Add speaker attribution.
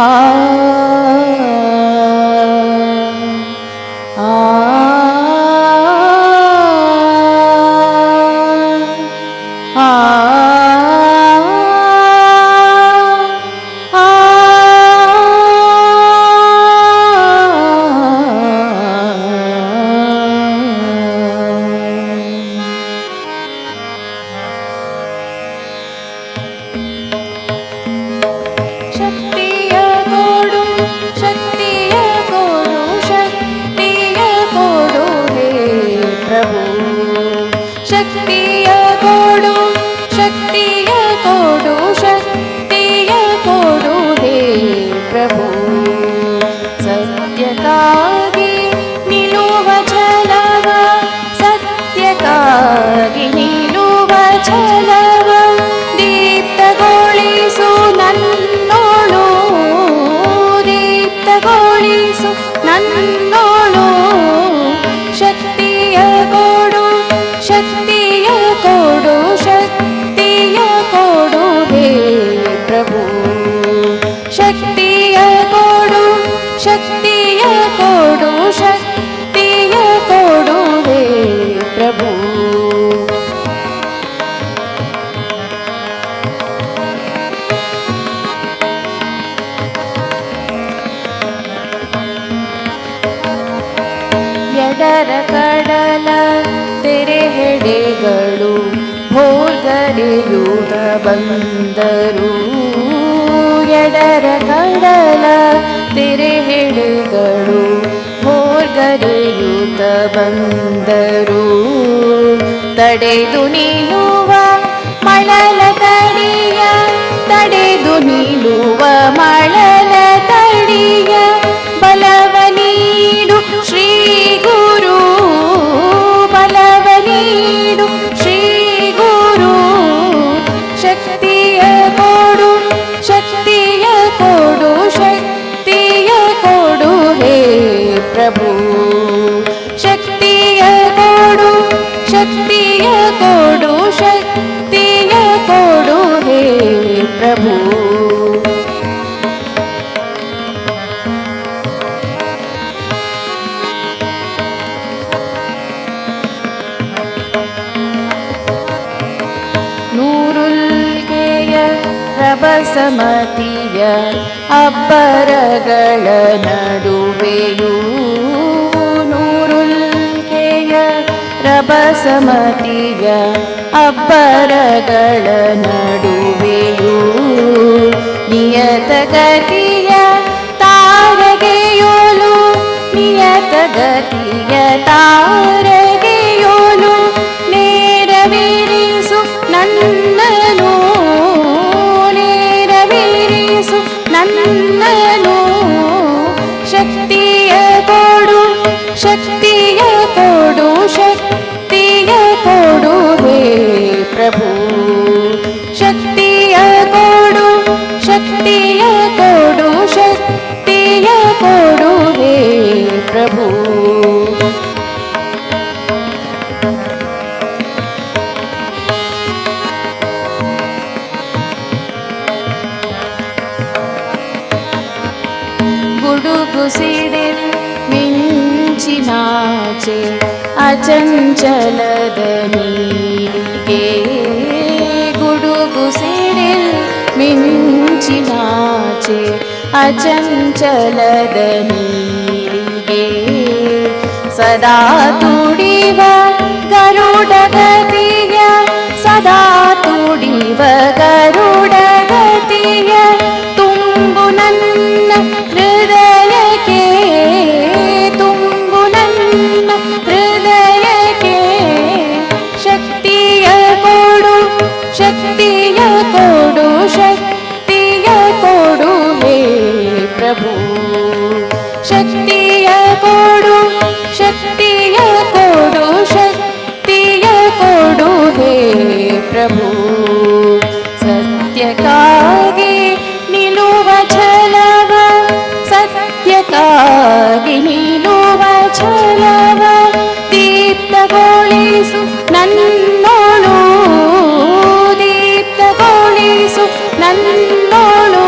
Speaker 1: Ah. ದೀಪ್ತಗೊಳಿಸು ಎಡರ ಕಡಲ ತೆರೆಹೆಡೆಗಳು ಭೋರ್ಗರೆಯುತ್ತ ಬಂದರು. ಎಡರ ಕಡಲ ತೆರೆಹೆಡೆಗಳು ಭೋರ್ಗರೆಯುತ್ತ ಬಂದರು. ತಡೆದು ನಿಲ್ಲುವ ಮಳಲ ತಡೆಯ, ತಡೆದು ನಿಲ್ಲುವ ರಭಸಮತಿಯ ಅಬ್ಬರಗಳ ನಡುವೆಯೂ ನೂರುಲ್ಕೆಯ ರಭಸಮತಿಯ ಅಬ್ಬರಗಳ ನಡುವೆಯೂ ನಿಯತಗತಿಯ ಶಕ್ತಿಯ ಕೊಡು ಹೇ ಪ್ರಭು ಶಕ್ತಿಯ ಕೊಡು ಶಕ್ತಿಯ ಕೊಡು ಶಕ್ತಿಯ ಕೊಡು ಹೇ ಪ್ರಭು ಗುಡುಗುಸಿಡಿಲ್ ಮಿಂಚಿನಾಚೆ ಅಚಂಚಲದ ನೀರಿಗೆ ಗುಡುಗುಸಿಡಿಲ್ ಮಿಂಚಿನಾಚೆ ಅಚಂಚಲದ ನೀರಿಗೆ ಸದಾ ತುಡಿವ ಗರುಡ ಗತಿಯ ಸದಾ ತುಡಿವ ಗರುಡ प्रभु सत्यकागे निलुव छलव सत्यकागे निलुव छलव दीप्तगोळिसु नन्नोळु दीप्तगोळिसು ನನ್ನೋಳು